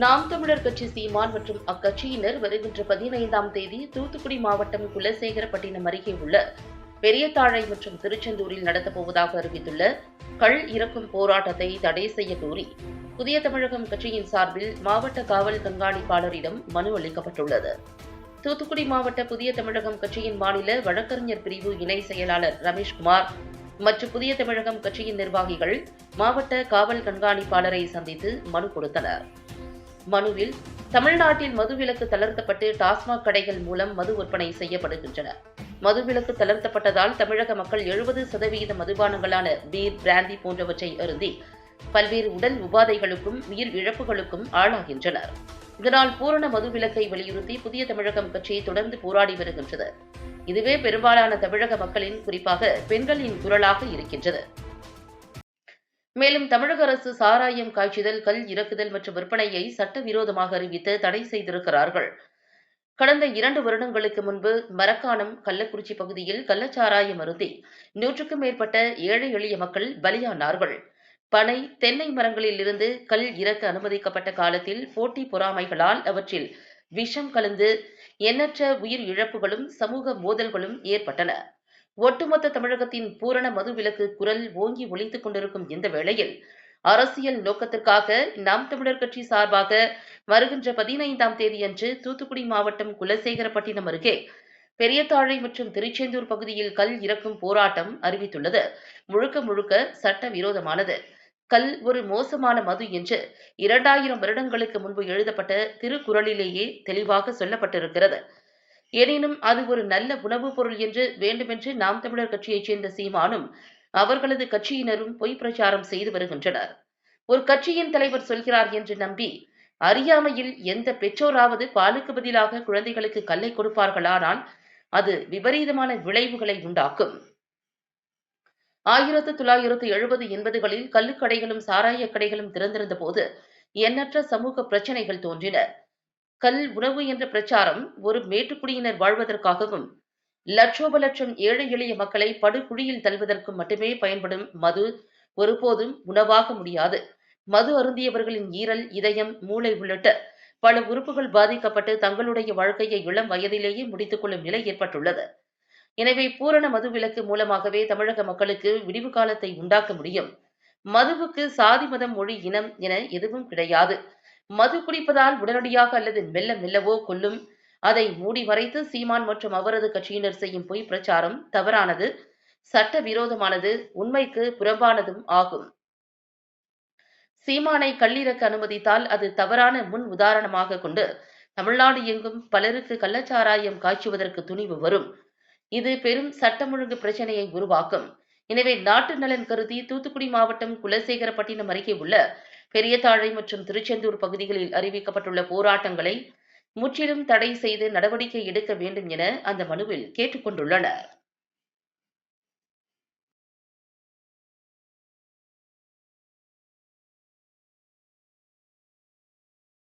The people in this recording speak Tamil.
நாம் தமிழர் கட்சி சீமான் மற்றும் அக்கட்சியினர் வருகின்ற பதினைந்தாம் தேதி தூத்துக்குடி மாவட்டம் குலசேகரப்பட்டினம் அருகே உள்ள பெரியதாழை மற்றும் திருச்செந்தூரில் நடத்தப்போவதாக அறிவித்துள்ள கள் இறக்கும் போராட்டத்தை தடை செய்ய கோரி புதிய தமிழகம் கட்சியின் சார்பில் மாவட்ட காவல் கண்காணிப்பாளரிடம் மனு அளிக்கப்பட்டுள்ளது. தூத்துக்குடி மாவட்ட புதிய தமிழகம் கட்சியின் மாநில வழக்கறிஞர் பிரிவு இணை செயலாளர் ரமேஷ்குமார் மற்றும் புதிய தமிழகம் கட்சியின் நிர்வாகிகள் மாவட்ட காவல் கண்காணிப்பாளரை சந்தித்து மனு கொடுத்தனர். மனுவில் தமிழ்நாட்டில் மதுவிலக்கு தளர்த்தப்பட்டு டாஸ்மாக் கடைகள் மூலம் மது விற்பனை செய்யப்படுகின்றன. மதுவிலக்கு தளர்த்தப்பட்டதால் தமிழக மக்கள் எழுபது சதவீத மதுபானங்களான பீர் பிராந்தி போன்றவற்றை அருந்தி பல்வேறு உடல் உபாதைகளுக்கும் உயிர் இழப்புகளுக்கும் ஆளாகின்றனர். இதனால் பூரண மதுவிலக்கை வலியுறுத்தி புதிய தமிழகம் கட்சி தொடர்ந்து போராடி வருகின்றது. இதுவே பெரும்பாலான தமிழக மக்களின் குறிப்பாக பெண்களின் குரலாக இருக்கின்றது. மேலும் தமிழக அரசு சாராயம் காய்ச்சுதல் கல் இறக்குதல் மற்றும் விற்பனையை சட்டவிரோதமாக அறிவித்து தடை செய்திருக்கிறார்கள். கடந்த இரண்டு வருடங்களுக்கு முன்பு மரக்காணம் கள்ளக்குறிச்சி பகுதியில் கள்ளச்சாராயம் அருந்தி நூற்றுக்கும் மேற்பட்ட ஏழை எளிய மக்கள் பலியானார்கள். பனை தென்னை மரங்களில் இருந்து கல் இறக்க அனுமதிக்கப்பட்ட காலத்தில் போட்டி பொறாமைகளால் அவற்றில் விஷம் கலந்து எண்ணற்ற உயிர் இழப்புகளும் சமூக மோதல்களும் ஏற்பட்டன. ஒட்டுமொத்த தமிழகத்தின் பூரண மதுவிலக்கு குரல் ஓங்கி ஒழித்துக் கொண்டிருக்கும் இந்த வேளையில் அரசியல் நோக்கத்திற்காக நாம் தமிழர் கட்சி சார்பாக வருகின்ற பதினைந்தாம் தேதியன்று தூத்துக்குடி மாவட்டம் குலசேகரப்பட்டினம் அருகே பெரியதாழை மற்றும் திருச்செந்தூர் பகுதியில் கல் இறக்கும் போராட்டம் அறிவித்துள்ளது. முழுக்க முழுக்க சட்ட விரோதமானது கல் ஒரு மோசமான மது என்று இரண்டாயிரம் வருடங்களுக்கு முன்பு எழுதப்பட்ட திருக்குறளிலேயே தெளிவாக சொல்லப்பட்டிருக்கிறது. எனினும் அது ஒரு நல்ல உணவுப் பொருள் என்று வேண்டுமென்று நாம் தமிழர் கட்சியைச் சேர்ந்த சீமானும் அவர்களது கட்சியினரும் பொய் பிரச்சாரம் செய்து வருகின்றனர். ஒரு கட்சியின் தலைவர் சொல்கிறார் என்று நம்பி அறியாமையில் எந்த பெற்றோராவது பாலுக்கு பதிலாக குழந்தைகளுக்கு கல்லை கொடுப்பார்களானால் அது விபரீதமான விளைவுகளை உண்டாக்கும். ஆயிரத்து தொள்ளாயிரத்து எழுபது எண்பதுகளில் கள்ளுக்கடைகளும் சாராயக் கடைகளும் திறந்திருந்த போது எண்ணற்ற சமூக பிரச்சனைகள் தோன்றின. கல் உணவு என்ற பிரச்சாரம் ஒரு மேட்டுக்குடியினர் வாழ்வதற்காகவும் லட்சோப லட்சம் ஏழை எளிய மக்களை படுகுழியில் தள்ளுவதற்கும் மட்டுமே பயன்படும் மது ஒருபோதும் உணவாக முடியாது. மது அருந்தியவர்களின் ஈரல் இதயம் மூளை உள்ளிட்ட பல உறுப்புகள் பாதிக்கப்பட்டு தங்களுடைய வாழ்க்கையை இளம் வயதிலேயே முடித்துக் கொள்ளும் நிலை ஏற்பட்டுள்ளது. எனவே பூரண மது விலக்கு மூலமாகவே தமிழக மக்களுக்கு விடிவு காலத்தை உண்டாக்க முடியும். மதுவுக்கு சாதி மதம் மொழி இனம் என எதுவும் கிடையாது. மது குடிப்பதால் உடனடியாக அல்லது மெல்ல மெல்லவோ கொல்லும். அதை மூடி மறைத்து சீமான் மற்றும் அவரது கட்சியினர் செய்யும் பொய் பிரச்சாரம் தவறானது. சட்ட விரோதமானது உண்மைக்கு புறம்பானதும் ஆகும். சீமானை கல்லிறக்க அனுமதித்தால் அது தவறான முன் உதாரணமாக கொண்டு தமிழ்நாடு எங்கும் பலருக்கு கள்ளச்சாராயம் காய்ச்சுவதற்கு துணிவு வரும். இது பெரும் சட்டம் ஒழுங்கு பிரச்சனையை உருவாக்கும். எனவே நாட்டு நலன் கருதி தூத்துக்குடி மாவட்டம் குலசேகரப்பட்டினம் அருகே உள்ள பெரியதாழை மற்றும் திருச்செந்தூர் பகுதிகளில் அறிவிக்கப்பட்டுள்ள போராட்டங்களை முற்றிலும் தடை செய்து நடவடிக்கை எடுக்க வேண்டும் என அந்த மனுவில் கேட்டுக்கொண்டுள்ளனர்.